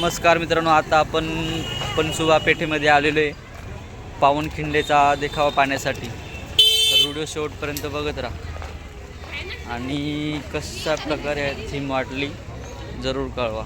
नमस्कार मित्रांनो आता आपण पणसुबा पेठेमध्ये आलेलो आहे. पावनखिंडलेचा देखावा पाहण्यासाठी. तर व्हिडिओ शेवटपर्यंत बघत राहा. आणि कशा प्रकारे थीम वाटली जरूर कळवा.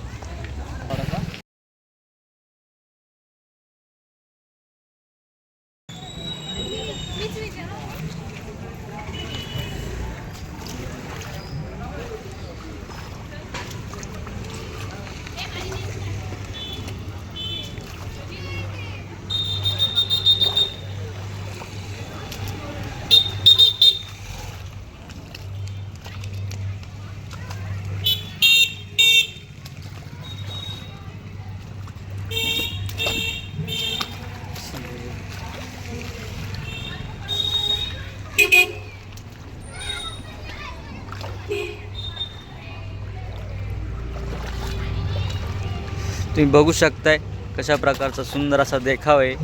तुम्ही बघू शकताय कशा प्रकारचा सुंदर असा देखाव आहे.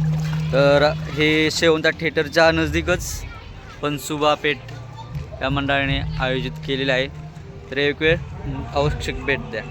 तर हे शेवंता थिएटरच्या नजदीकच पनसुबा पेठ या मंडळाने आयोजित केलेलं आहे. तर एक वेळ आवश्यक भेट द्या.